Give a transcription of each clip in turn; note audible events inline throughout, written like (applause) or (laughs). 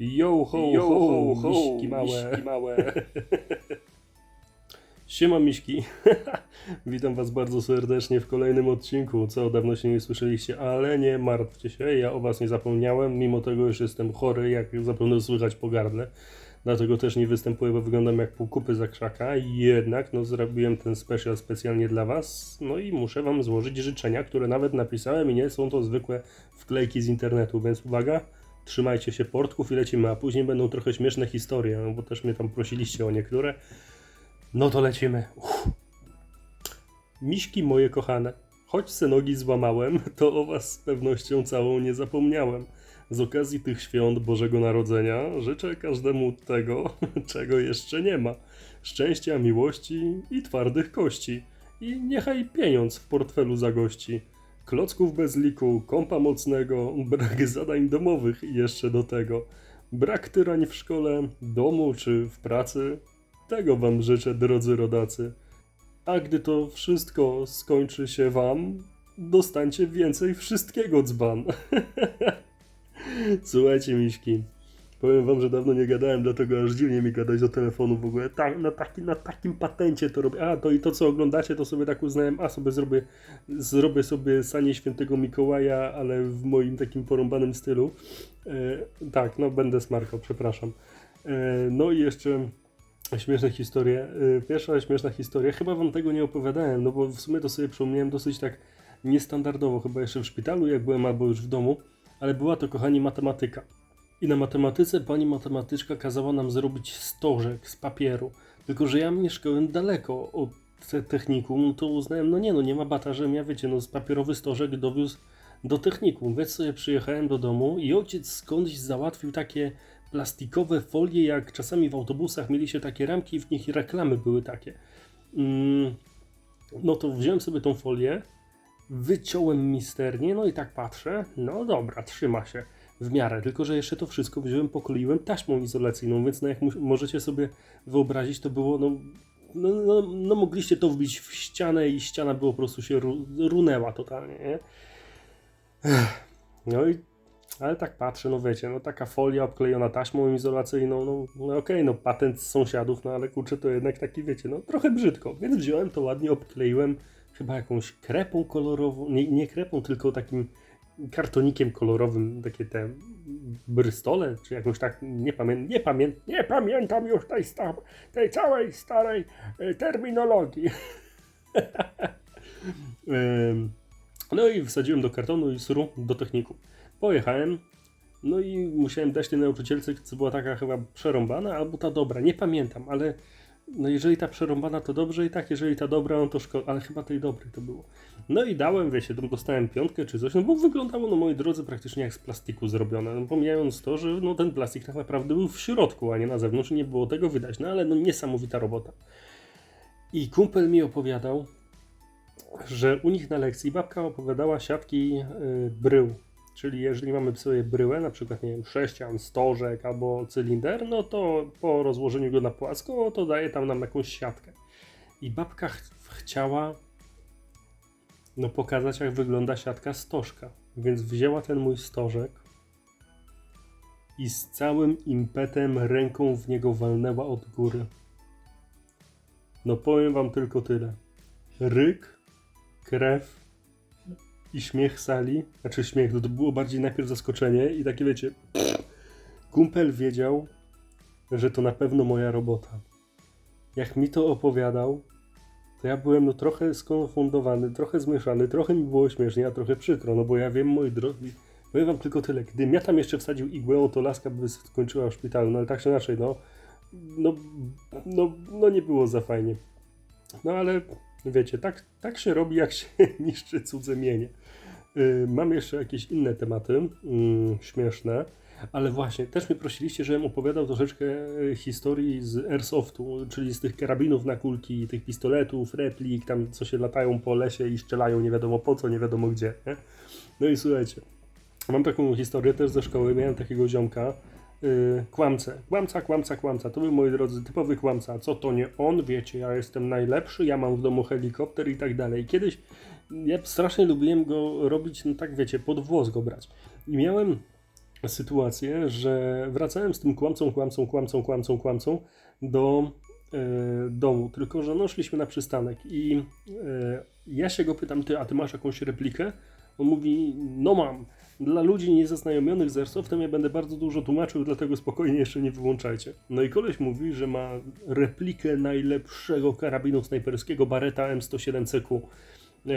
Yo ho Yo, ho, ho, miśki małe. miśki małe. (laughs) Siema miśki. (laughs) Witam was bardzo serdecznie w kolejnym odcinku, co dawno się nie słyszeliście, ale nie martwcie się, ja o was nie zapomniałem, mimo tego już jestem chory, jak zapewne słychać po gardle. Dlatego też nie występuję, bo wyglądam jak pół kupy za krzaka. Jednak no, zrobiłem ten special specjalnie dla was. No i muszę wam złożyć życzenia, które nawet napisałem i nie są to zwykłe wklejki z internetu, więc uwaga, trzymajcie się portków i lecimy, a później będą trochę śmieszne historie, no bo też mnie tam prosiliście o niektóre. No to lecimy. Uff. Miśki moje kochane, choć se nogi złamałem, (laughs) to o was z pewnością całą nie zapomniałem. Z okazji tych świąt Bożego Narodzenia życzę każdemu tego, (laughs) czego jeszcze nie ma. Szczęścia, miłości i twardych kości. I niechaj pieniądz w portfelu zagości. Klocków bez liku, kąpa mocnego, brak zadań domowych i jeszcze do tego. Brak tyrań w szkole, domu czy w pracy. Tego wam życzę, drodzy rodacy. A gdy to wszystko skończy się wam, dostańcie więcej wszystkiego dzban. (laughs) Słuchajcie, miśki. Powiem wam, że dawno nie gadałem, dlatego aż dziwnie mi gadać do telefonu w ogóle. Tak, na, taki, na takim patencie to robię. A, to i to, co oglądacie, to sobie tak uznałem, a sobie zrobię, zrobię sobie sanie świętego Mikołaja, ale w moim takim porąbanym stylu. E, tak, no będę smarkał, przepraszam. E, no i jeszcze śmieszne historie. E, pierwsza śmieszna historia, chyba wam tego nie opowiadałem, no bo w sumie to sobie przypomniałem dosyć tak niestandardowo, chyba jeszcze w szpitalu, jak byłem, albo już w domu, ale była to, kochani, matematyka. I na matematyce pani matematyczka kazała nam zrobić stożek z papieru. Tylko, że ja mieszkałem daleko od te technikum, to uznałem, no nie, no nie ma bata, że ja, wiecie, no z papierowy stożek dowiózł do technikum. Więc sobie przyjechałem do domu i ojciec skądś załatwił takie plastikowe folie, jak czasami w autobusach mieli się takie ramki i w nich reklamy były takie. Mm, no to wziąłem sobie tą folię, wyciąłem misternie, no i tak patrzę, no dobra, trzyma się w miarę, tylko że jeszcze to wszystko wziąłem, pokleiłem taśmą izolacyjną, więc no jak możecie sobie wyobrazić, to było, no, no, no, no mogliście to wbić w ścianę i ściana było po prostu się ru, runęła totalnie, nie? No i, ale tak patrzę, no wiecie, no taka folia obklejona taśmą izolacyjną, no, no okej, no patent z sąsiadów, no ale kurczę, to jednak taki, wiecie, no trochę brzydko, więc wziąłem to ładnie, obkleiłem chyba jakąś krepą kolorową, nie, nie krepą, tylko takim kartonikiem kolorowym, takie te brystole, czy jakoś tak, nie pamiętam, nie, pamię nie pamiętam już tej, sta- tej całej starej e, terminologii. (laughs) No i wsadziłem do kartonu i sru do techniku. Pojechałem, no i musiałem dać tej nauczycielce, co była taka chyba przerąbana, albo ta dobra, nie pamiętam, ale no jeżeli ta przerąbana to dobrze i tak, jeżeli ta dobra, no to szkoda, ale chyba tej dobrej to było. No i dałem, wiecie, tam dostałem piątkę czy coś, no bo wyglądało, no moi drodzy, praktycznie jak z plastiku zrobione. No, pomijając to, że no, ten plastik tak naprawdę był w środku, a nie na zewnątrz, nie było tego widać, no ale no niesamowita robota. I kumpel mi opowiadał, że u nich na lekcji babka opowiadała siatki y, brył. Czyli jeżeli mamy sobie bryłę, na przykład, nie wiem, sześcian, stożek albo cylinder, no to po rozłożeniu go na płasko, to daje tam nam jakąś siatkę. I babka ch chciała no pokazać, jak wygląda siatka stożka. Więc wzięła ten mój stożek i z całym impetem ręką w niego walnęła od góry. No powiem wam tylko tyle. Ryk, krew i śmiech sali. Znaczy śmiech, to, to było bardziej najpierw zaskoczenie i takie wiecie. Kumpel wiedział, że to na pewno moja robota. Jak mi to opowiadał, to ja byłem no trochę skonfundowany, trochę zmieszany, trochę mi było śmiesznie, a trochę przykro, no bo ja wiem, moi drodzy, powiem wam tylko tyle, gdybym ja tam jeszcze wsadził igłę, to laska by skończyła w szpitalu, no ale tak czy inaczej, no, no, no, no nie było za fajnie. No ale wiecie, tak, tak się robi, jak się (laughs) niszczy cudze mienie. Yy, mam jeszcze jakieś inne tematy, yy, śmieszne, ale właśnie, też mnie prosiliście, żebym opowiadał troszeczkę e, historii z Airsoftu, czyli z tych karabinów na kulki, tych pistoletów, replik, tam co się latają po lesie i strzelają nie wiadomo po co, nie wiadomo gdzie. Nie? No i słuchajcie, mam taką historię też ze szkoły, miałem takiego ziomka, yy, kłamcę, kłamca, kłamca, kłamca, to był moi drodzy typowy kłamca, co to nie on, wiecie, ja jestem najlepszy, ja mam w domu helikopter i tak dalej. Kiedyś ja strasznie lubiłem go robić, no tak wiecie, pod włos go brać. I miałem sytuację, że wracałem z tym kłamcą, kłamcą, kłamcą, kłamcą, kłamcą do e, domu, tylko że no szliśmy na przystanek i e, ja się go pytam, ty, a ty masz jakąś replikę? On mówi, no mam. Dla ludzi niezaznajomionych z Airsoftem ja będę bardzo dużo tłumaczył, dlatego spokojnie jeszcze nie wyłączajcie. No i koleś mówi, że ma replikę najlepszego karabinu snajperskiego Barretta M107CQ, e,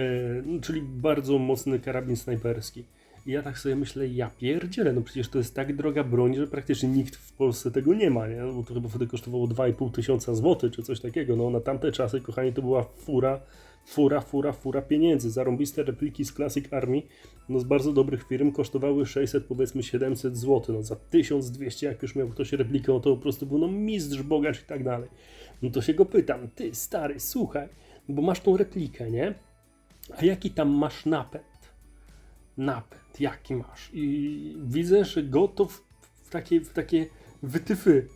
czyli bardzo mocny karabin snajperski. I ja tak sobie myślę, ja pierdzielę, no przecież to jest tak droga broń, że praktycznie nikt w Polsce tego nie ma, nie? Bo to chyba wtedy kosztowało 2,5 tysiąca złotych, czy coś takiego. No na tamte czasy, kochani, to była fura, fura, fura, fura pieniędzy. Zarąbiste repliki z Classic Army, no z bardzo dobrych firm kosztowały 600, powiedzmy 700 zł. No za 1200, jak już miał ktoś replikę, no to po prostu był no mistrz, bogacz i tak dalej. No to się go pytam, ty stary, słuchaj, bo masz tą replikę, nie? A jaki tam masz napęd? napęd, jaki masz. I widzę, że gotów w takie, w takie wytyfy,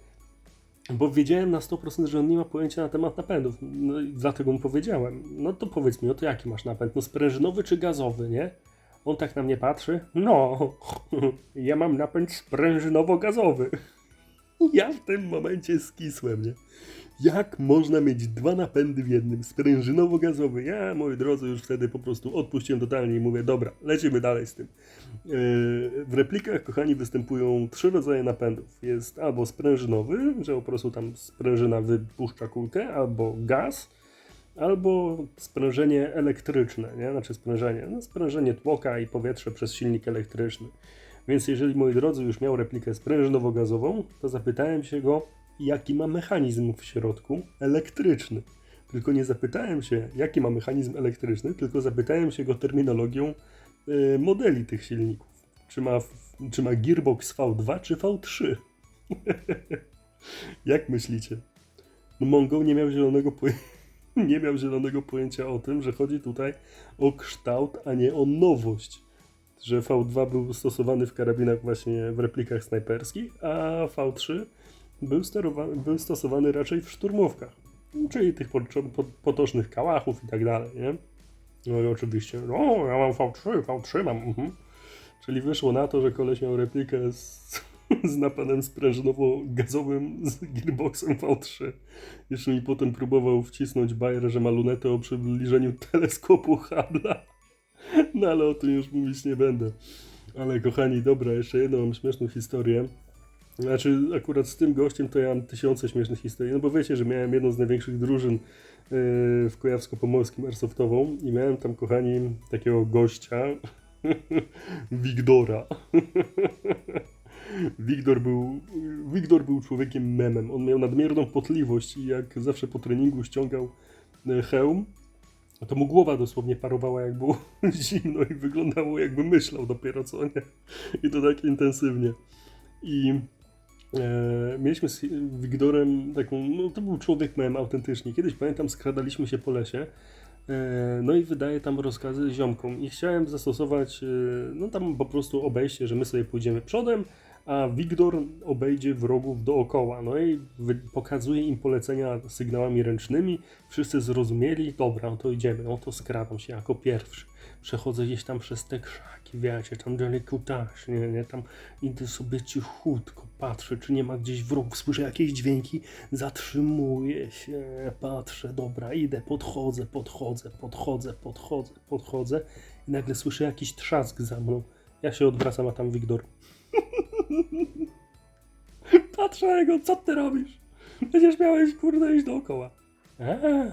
bo wiedziałem na 100%, że on nie ma pojęcia na temat napędów. No dlatego mu powiedziałem. No to powiedz mi, o to jaki masz napęd? No sprężynowy czy gazowy, nie? On tak na mnie patrzy. No, (laughs) ja mam napęd sprężynowo-gazowy. (laughs) Ja w tym momencie skisłem, nie? Jak można mieć dwa napędy w jednym, sprężynowo-gazowy? Ja, moi drodzy, już wtedy po prostu odpuściłem totalnie i mówię, dobra, lecimy dalej z tym. Yy, w replikach, kochani, występują trzy rodzaje napędów. Jest albo sprężynowy, że po prostu tam sprężyna wypuszcza kulkę, albo gaz, albo sprężenie elektryczne, nie? Znaczy sprężenie, no sprężenie tłoka i powietrze przez silnik elektryczny. Więc jeżeli, moi drodzy, już miał replikę sprężynowo-gazową, to zapytałem się go, jaki ma mechanizm w środku elektryczny. Tylko nie zapytałem się, jaki ma mechanizm elektryczny, tylko zapytałem się go terminologią y, modeli tych silników. Czy ma, czy ma gearbox V2 czy V3? (laughs) Jak myślicie? No Mongo nie miał zielonego. (laughs) Nie miał zielonego pojęcia o tym, że chodzi tutaj o kształt, a nie o nowość. Że V2 był stosowany w karabinach właśnie w replikach snajperskich, a V3 był, był stosowany raczej w szturmówkach, czyli tych potocznych kałachów i tak dalej, nie? No i oczywiście, no ja mam V3, V3 mam, mhm. Czyli wyszło na to, że koleś miał replikę z, (laughs) z napędem sprężynowo-gazowym z gearboxem V3. Jeszcze mi potem próbował wcisnąć bajer, że ma lunetę o przybliżeniu teleskopu Hubble'a. (laughs) No ale o tym już mówić nie będę. Ale kochani, dobra, jeszcze jedną mam śmieszną historię. Znaczy, akurat z tym gościem to ja mam tysiące śmiesznych historii. No bo wiecie, że miałem jedną z największych drużyn yy, w Kujawsko-Pomorskim Airsoftową i miałem tam, kochani, takiego gościa, (laughs) Wigdora. (laughs) Wiktor był, Wiktor był człowiekiem memem. On miał nadmierną potliwość i jak zawsze po treningu ściągał e, hełm, to mu głowa dosłownie parowała jak było (laughs) zimno i wyglądało jakby myślał dopiero co, nie? I to tak intensywnie. I E, mieliśmy z Wigdorem taką, no to był człowiek mem autentycznie. Kiedyś pamiętam, skradaliśmy się po lesie, e, no i wydaje tam rozkazy ziomkom. I chciałem zastosować, e, no tam po prostu obejście, że my sobie pójdziemy przodem, a Wigdor obejdzie wrogów dookoła. No i pokazuje im polecenia sygnałami ręcznymi. Wszyscy zrozumieli, dobra, no to idziemy, no to skradam się jako pierwszy. Przechodzę gdzieś tam przez te krzaki, wiecie, tam delikutaśnie, nie, tam idę sobie cichutko, patrzę, czy nie ma gdzieś wrogów, słyszę jakieś dźwięki, zatrzymuję się, patrzę, dobra, idę, podchodzę, podchodzę, podchodzę, podchodzę, podchodzę i nagle słyszę jakiś trzask za mną. Ja się odwracam, a tam Wigdor. (laughs) (laughs) Patrzę na niego, co ty robisz? Przecież miałeś kurde iść dookoła. Aha.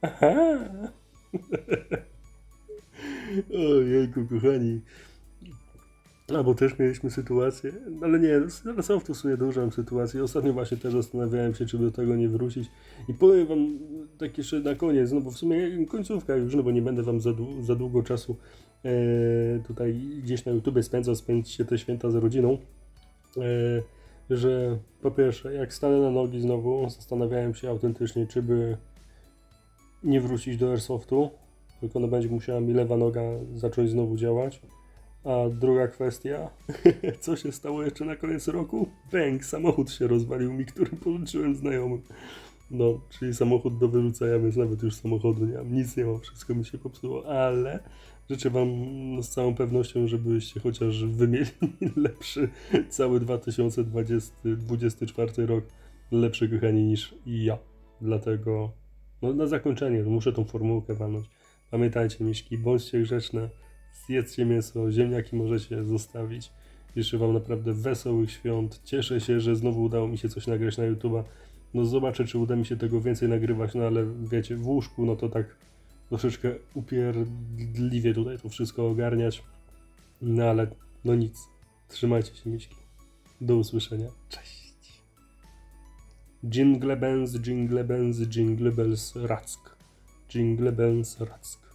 (laughs) Aha. Ojejku, kochani. Albo też mieliśmy sytuację, ale nie, są w sumie dużo mam sytuacji. Ostatnio właśnie też zastanawiałem się, czy do tego nie wrócić. I powiem wam tak jeszcze na koniec, no bo w sumie końcówka już, no bo nie będę wam za, za długo czasu tutaj gdzieś na YouTube spędzał, spędzicie te święta z rodziną. E, że po pierwsze, jak stanę na nogi znowu, zastanawiałem się autentycznie, czy by nie wrócić do Airsoftu, tylko no będzie musiała mi lewa noga zacząć znowu działać. A druga kwestia, (laughs) co się stało jeszcze na koniec roku? Bęk, samochód się rozwalił mi, który pożyczyłem znajomym. No, czyli samochód do wyrzucenia, więc nawet już samochodu nie mam, nic nie mam, wszystko mi się popsuło, ale życzę Wam no, z całą pewnością, żebyście chociaż wy mieli (laughs) lepszy cały 2024 rok, lepszy kochani niż ja. Dlatego, no na zakończenie, no, muszę tą formułkę walnąć. Pamiętajcie, miśki, bądźcie grzeczne, zjedzcie mięso, ziemniaki możecie zostawić. Życzę Wam naprawdę wesołych świąt. Cieszę się, że znowu udało mi się coś nagrać na YouTube'a. No zobaczę, czy uda mi się tego więcej nagrywać, no ale wiecie, w łóżku, no to tak troszeczkę upierdliwie tutaj to wszystko ogarniać. No ale no nic. Trzymajcie się, miśki. Do usłyszenia. Cześć. Jingle bells, jingle bells, jingle bells, rack. Jingle bells, rack.